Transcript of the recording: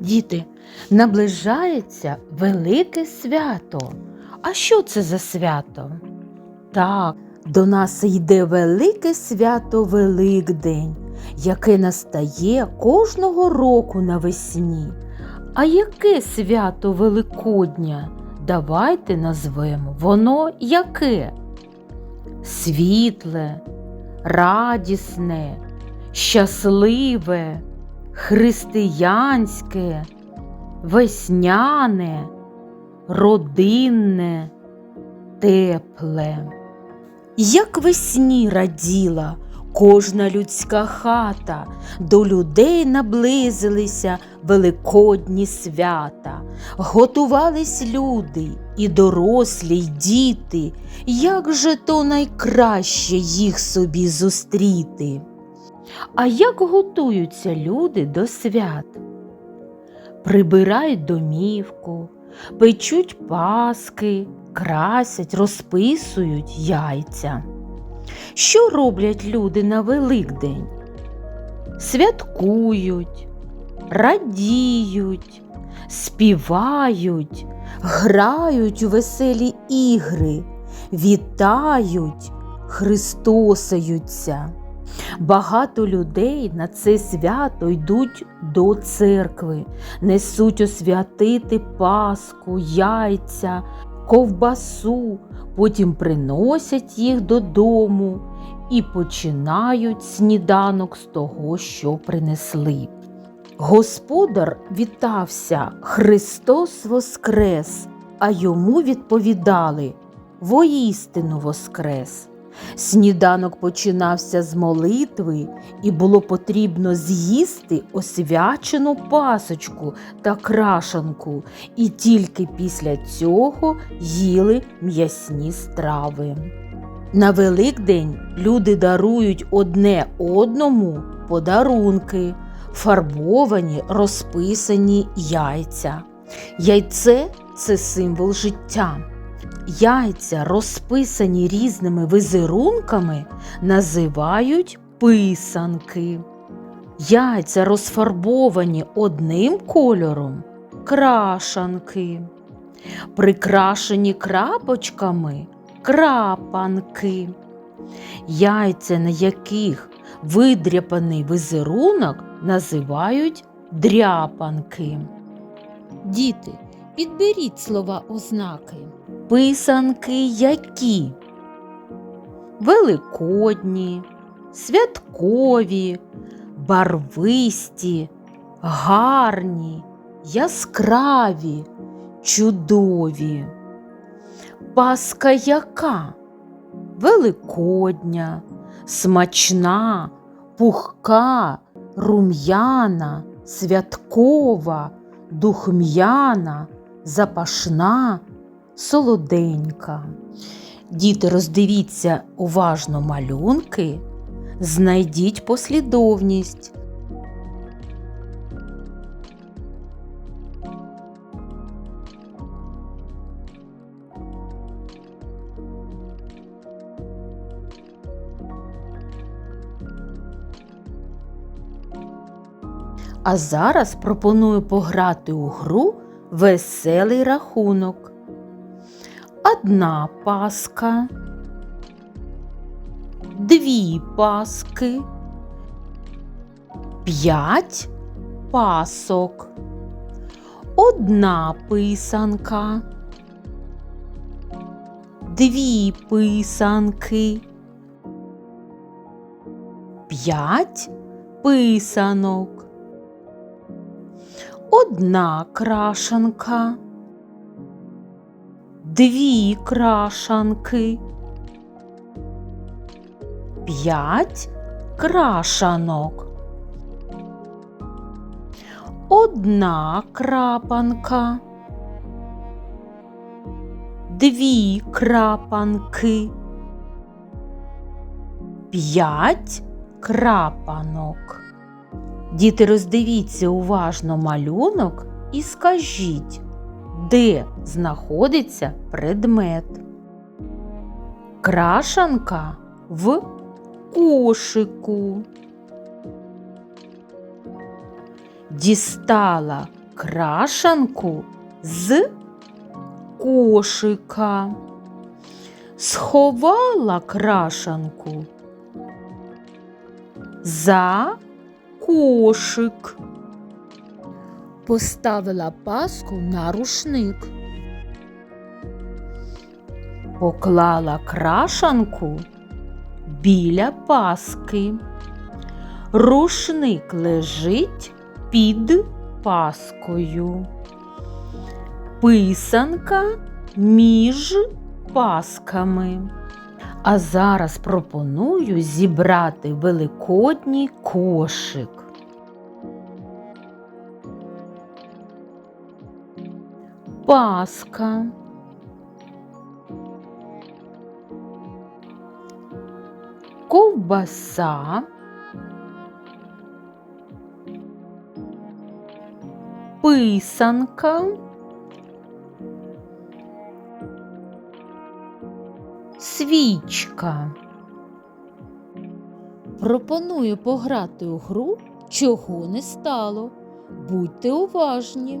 Діти, наближається велике свято. А що це за свято? Так, до нас йде велике свято Великдень, яке настає кожного року навесні. А яке свято Великодня? Давайте назвемо воно яке? Світле, радісне, щасливе, християнське, весняне, родинне, тепле. Як весні раділа кожна людська хата, до людей наблизилися великодні свята, готувались люди і дорослі, й діти, як же то найкраще їх собі зустріти. А як готуються люди до свят? Прибирають домівку, печуть паски, красять, розписують яйця. Що роблять люди на Великдень? Святкують, радіють, співають, грають у веселі ігри, вітають, христосаються. Багато людей на це свято йдуть до церкви, несуть освятити паску, яйця, ковбасу, потім приносять їх додому і починають сніданок з того, що принесли. Господар вітався Христос Воскрес, а йому відповідали Воістину Воскрес. Сніданок починався з молитви, і було потрібно з'їсти освячену пасочку та крашанку, і тільки після цього їли м'ясні страви. На Великдень люди дарують одне одному подарунки, фарбовані розписані яйця. Яйце це символ життя. Яйця, розписані різними візерунками, називають писанки. Яйця, розфарбовані одним кольором крашанки. Прикрашені крапочками крапанки. Яйця, на яких видряпаний візерунок, називають дряпанки. Діти, підберіть слова ознаки. Писанки які? Великодні, святкові, барвисті, гарні, яскраві, чудові. Паска яка? Великодня, смачна, пухка, рум'яна, святкова, духм'яна, запашна, солоденька. Діти, роздивіться уважно малюнки, знайдіть послідовність. А зараз пропоную пограти у гру веселий рахунок. Одна паска, дві паски, п'ять пасок, одна писанка, дві писанки, п'ять писанок. Одна крашанка, дві крашанки, п'ять крашанок, одна крапанка, дві крапанки, п'ять крапанок. Діти, роздивіться уважно малюнок і скажіть, де знаходиться предмет. Крашанка в кошику. Дістала крашанку з кошика. Сховала крашанку за кошик. Поставила паску на рушник. Поклала крашанку біля паски. Рушник лежить під паскою. Писанка між пасками. А зараз пропоную зібрати великодній кошик. Паска. Ковбаса. Писанка. Свічка. Пропоную пограти у гру, чого не стало. Будьте уважні.